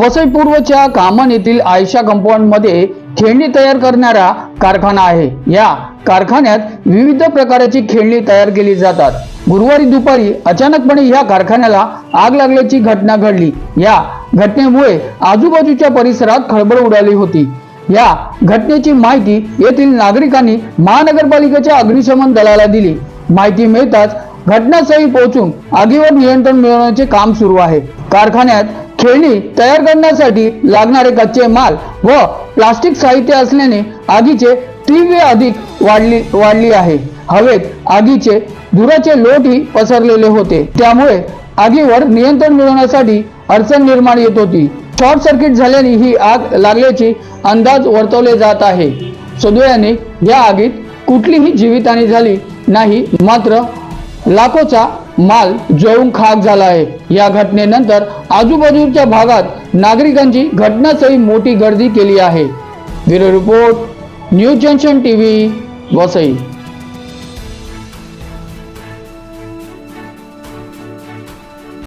वसई पूर्वच्या कामन येथील आयशा कंपाऊंडमध्ये खेळणी तयार करणारा कारखाना आहे. या कारखान्यात विविध प्रकारची खेळणी तयार केली जातात. गुरुवारी दुपारी अचानकपणे या कारखान्याला आग लागल्याची घटना घडली. या घटनेमुळे आजूबाजूच्या परिसरात खळबळ उडाली होती. या घटनेची माहिती येथील नागरिकांनी महानगरपालिकेच्या अग्निशमन दलाला दिली. माहिती मिळताच घटनास्थळी पोहोचून आगीवर नियंत्रण मिळवण्याचे काम सुरू आहे. कारखान्यात खेळणी तयार करण्यासाठी लागणारे कच्चे माल व प्लास्टिक साहित्य असल्याने आगीचे तीव्र अधिक वाढली वाढली आहे. हवेत आगीचे धुराचे लोटही पसरलेले होते. त्यामुळे आगीवर नियंत्रण मिळवण्यासाठी अडचण निर्माण येत होती. शॉर्ट सर्किट झाल्याने ही आग लागल्याची अंदाज वर्तवले जात आहे. सुदैवाने या आगीत कुठलीही जीवितहानी झाली नाही मात्र लाखोचा माल जळून खाक झाला आहे. या घटनेनंतर आजूबाजूच्या भागात नागरिकांची घटनास्थळी मोठी गर्दी केली आहे. Bureau report news junction TV Vasai.